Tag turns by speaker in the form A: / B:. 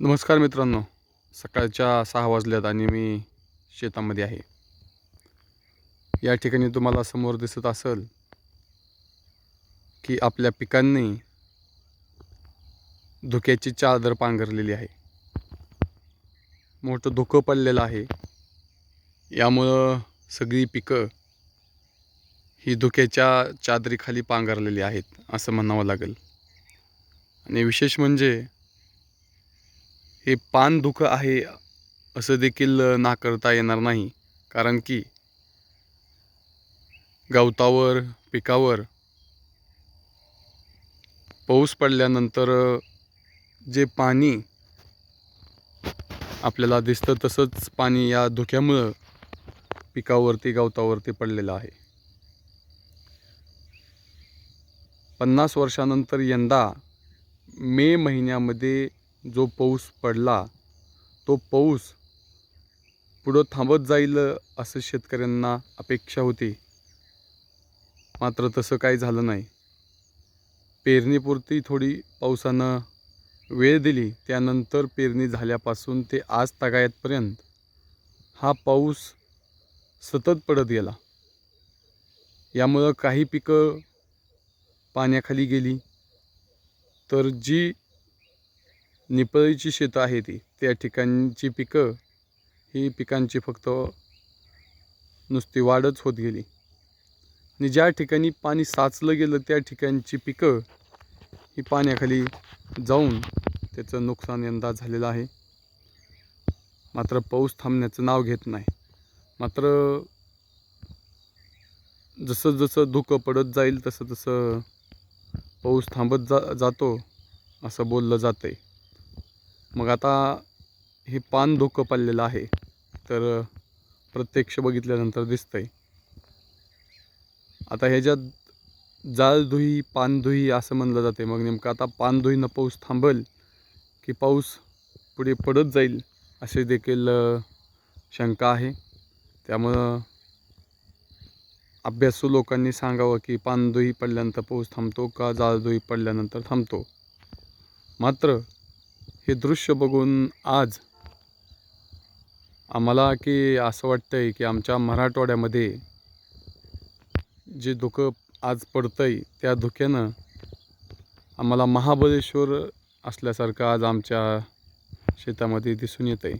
A: नमस्कार मित्रांनो. सकाळच्या सहा वाजल्यात आणि मी शेतामध्ये आहे. या ठिकाणी तुम्हाला समोर दिसत असेल की आपल्या पिकांनी धुक्याची चादर पांघरलेली आहे. मोठं धुकं पडलेलं आहे. यामुळं सगळी पिकं ही धुक्याच्या चादरीखाली पांघरलेली आहेत असं म्हणावं लागेल. आणि विशेष म्हणजे हे पान धुकं आहे असं देखील नाकारता येणार नाही. कारण की गवतावर पिकावर पाऊस पडल्यानंतर जे पाणी आपल्याला दिसतं तसंच पाणी या धुक्यामुळं पिकावरती गवतावरती पडलेलं आहे. पन्नास वर्षानंतर यंदा मे महिन्यामध्ये जो पाऊस पडला तो पाऊस पुढं थांबत जाईल असं शेतकऱ्यांना अपेक्षा होती. मात्र तसं काही झालं नाही. पेरणीपुरती थोडी पावसानं वेळ दिली त्यानंतर पेरणी झाल्यापासून ते आज तगायतपर्यंत हा पाऊस सतत पडत गेला. यामुळं काही पिकं पाण्याखाली गेली. तर जी निपळीची शेतं आहे ती. त्या ठिकाणची पिकं ही पिकांची फक्त नुसती वाढच होत गेली. आणि ज्या ठिकाणी पाणी साचलं गेलं त्या ठिकाणची पिकं ही पाण्याखाली जाऊन त्याचं नुकसान यंदा झालेलं आहे. मात्र पाऊस थांबण्याचं नाव घेत नाही. मात्र जसं जसं धुकं पडत जाईल तसं तसं पाऊस थांबत जा जातो असं बोललं जातं आहे मग आता हे पान धोकं पडलेलं आहे तर प्रत्यक्ष बघितल्यानंतर दिसतंय. आता ह्याच्यात जाळधुई पानधुई असं म्हणलं जाते. मग नेमकं आता पानधुईनं पाऊस थांबल की पाऊस पुढे पडत जाईल असे देखील शंका आहे. त्यामुळं अभ्यासू लोकांनी सांगावं की पानधुई पडल्यानंतर पाऊस थांबतो का जाळधुई पडल्यानंतर थांबतो? मात्र हे दृश्य बघून आज आम्हाला की असं वाटतं आहे की आमच्या मराठवाड्यामध्ये जे धुकं आज पडतं आहे त्या धुक्यानं आम्हाला महाबळेश्वर असल्यासारखं आज आमच्या शेतामध्ये दिसून येतं आहे